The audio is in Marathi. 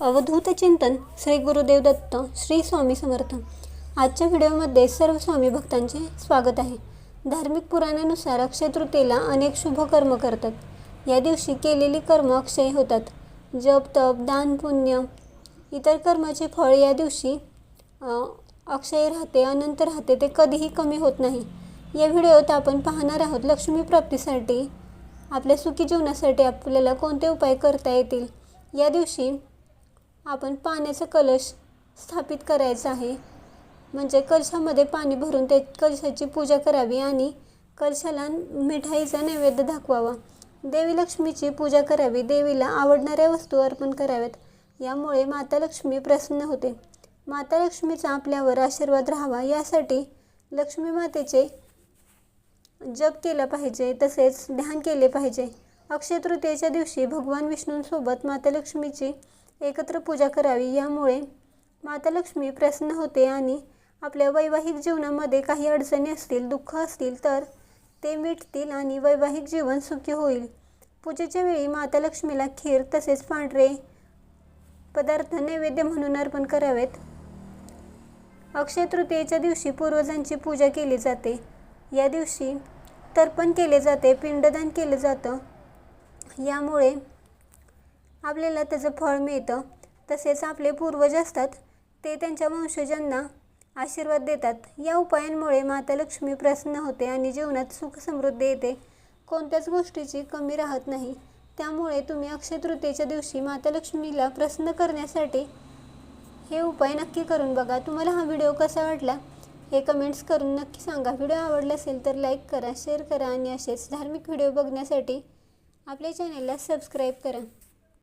अवधूत चिंतन श्री गुरुदेव दत्त श्री स्वामी समर्थ. आजच्या व्हिडिओमध्ये सर्व स्वामी भक्तांचे स्वागत आहे. धार्मिक पुराणानुसार अक्षय तृतीयेला अनेक शुभ कर्म करतात. या दिवशी केलेली कर्म अक्षय होतात. जप तप दान पुण्य इतर कर्माचे फळ या दिवशी अक्षय राहते अनंत राहते ते कधीही कमी होत नाही. या व्हिडिओत आपण पाहणार आहोत लक्ष्मी प्राप्तीसाठी आपल्या सुखी जीवनासाठी आपल्याला कोणते उपाय करता येतील? या दिवशी आपण पाण्याचा कलश स्थापित करायचा आहे. म्हणजे कलशामध्ये पाणी भरून ते कलशाची पूजा करावी आणि कलशाला मिठाईचा नैवेद्य दाखवावा. देवी लक्ष्मीची पूजा करावी. देवीला आवडणाऱ्या वस्तू अर्पण कराव्यात. यामुळे माता लक्ष्मी प्रसन्न होते. माता लक्ष्मीचा आपल्यावर आशीर्वाद राहावा. यासाठी लक्ष्मी मातेचे जप केला पाहिजे. तसेच ध्यान केले पाहिजे. अक्षय तृतीयेच्या दिवशी भगवान विष्णूंसोबत माता लक्ष्मीची एकत्र पूजा करावी. यामुळे माता लक्ष्मी प्रसन्न होते आणि आपल्या वैवाहिक जीवनामध्ये काही अडचणी असतील दुःख असतील तर ते मिटतील आणि वैवाहिक जीवन सुखी होईल. पूजेच्या वेळी माता लक्ष्मीला खीर तसेच पांढरे पदार्थ नैवेद्य म्हणून अर्पण करावेत. अक्षय तृतीयेच्या दिवशी पूर्वजांची पूजा केली जाते. या दिवशी तर्पण केले जाते पिंडदान केलं जातं. यामुळे आपल्याला त्याचं फळ मिळतं. तसेच आपले पूर्वज असतात ते त्यांच्या वंशजांना आशीर्वाद देतात. या उपायांमुळे माता लक्ष्मी प्रसन्न होते आणि जीवनात सुख समृद्धी येते. कोणत्याच गोष्टीची कमी राहत नाही. त्यामुळे तुम्ही अक्षय तृतीयेच्या दिवशी माता लक्ष्मीला प्रसन्न करण्यासाठी हे उपाय नक्की करून बघा. तुम्हाला हा व्हिडिओ कसा वाटला? हे कमेंट्स करून नक्की सांगा. व्हिडिओ आवडला असेल तर लाईक करा शेअर करा आणि असेच धार्मिक व्हिडिओ बघण्यासाठी आपल्या चॅनलला सबस्क्राईब करा.